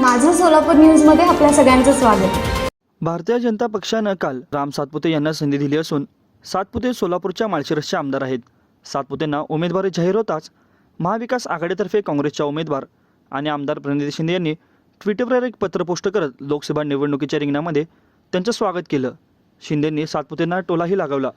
माझं सोलापूर न्यूजमध्ये आपल्या सगळ्यांचं स्वागत. भारतीय जनता पक्षानं काल राम सातपुते यांना संधी दिली असून सातपुते सोलापूरच्या माळशिरसचे आमदार आहेत. सातपुतेंना उमेदवारी जाहीर होताच महाविकास आघाडीतर्फे काँग्रेसच्या उमेदवार आणि आमदार प्रणिती शिंदे यांनी ट्विटरवर एक पत्र पोस्ट करत लोकसभा निवडणुकीच्या रिंगणामध्ये त्यांचं स्वागत केलं. शिंदेंनी सातपुतेंना टोलाही लागवला.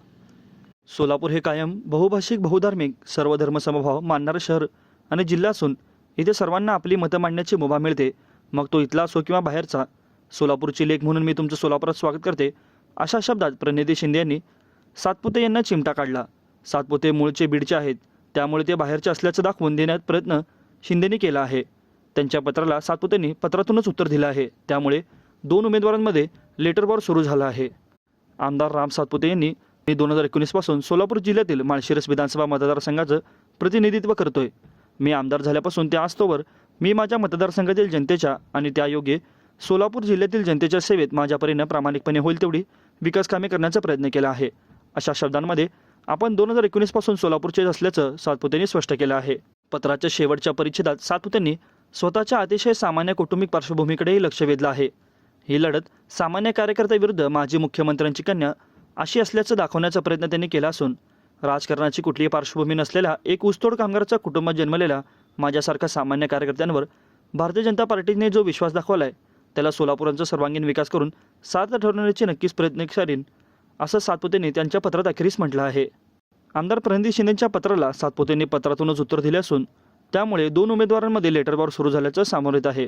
सोलापूर हे कायम बहुभाषिक बहुधार्मिक सर्व धर्मसमभाव मानणारं शहर आणि जिल्हा असून इथे सर्वांना आपली मतं मांडण्याची मुभा मिळते मग तो इथला असो किंवा बाहेरचा सोलापूरची लेख म्हणून मी तुमचं सोलापुरात स्वागत करते. अशा शब्दात प्रणिती शिंदे यांनी सातपुते यांना चिमटा काढला. सातपुते मूळचे बीडचे आहेत. त्यामुळे ते बाहेरचे असल्याचं दाखवून देण्यात प्रयत्न शिंदेनी केला आहे. त्यांच्या पत्राला सातपुतेंनी पत्रातूनच उत्तर दिलं आहे. त्यामुळे दोन उमेदवारांमध्ये लेटर वॉर सुरू झाला आहे. आमदार राम सातपुते यांनी मी दोन हजार एकोणीसपासून सोलापूर जिल्ह्यातील माळशिरस विधानसभा मतदारसंघाचं प्रतिनिधित्व करतोय. मी आमदार झाल्यापासून ते आजतोवर मी माझ्या मतदारसंघातील जनतेच्या आणि त्यायोगे सोलापूर जिल्ह्यातील जनतेच्या सेवेत माझ्या परीनं प्रामाणिकपणे होईल तेवढी विकास कामे करण्याचा प्रयत्न केला आहे. अशा शब्दांमध्ये आपण दोन हजार एकोणीसपासून सोलापूरचे असल्याचं सातपुतेंनी स्पष्ट केलं आहे. पत्राच्या शेवटच्या परिच्छेदात सातपुतेंनी स्वतःच्या अतिशय सामान्य कौटुंबिक पार्श्वभूमीकडेही लक्ष वेधलं आहे. ही लढत सामान्य कार्यकर्त्याविरुद्ध माजी मुख्यमंत्र्यांची कन्या अशी असल्याचं दाखवण्याचा प्रयत्न त्यांनी केला असून राजकारणाची कुठलीही पार्श्वभूमी नसलेला एक ऊसतोड कामगाराचा कुटुंबात जन्मलेला माझ्यासारख्या सामान्य कार्यकर्त्यांवर भारतीय जनता पार्टीने जो विश्वास दाखवला आहे त्याला सोलापूरांचा सर्वांगीण विकास करून सार्थ ठरवण्याचे नक्कीच प्रयत्न करीन असं सातपुतेंनी त्यांच्या पत्रात अखेरीस म्हटलं आहे. आमदार प्रणिती शिंदेच्या पत्राला सातपुतेंनी पत्रातूनच उत्तर दिले असून त्यामुळे दोन उमेदवारांमध्ये लेटर वॉर सुरू झाल्याचं समोर येत आहे.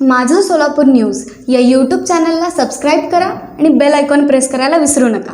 माझं सोलापूर न्यूज या यूट्यूब चॅनलला सबस्क्राईब करा आणि बेल आयकॉन प्रेस करायला विसरू नका.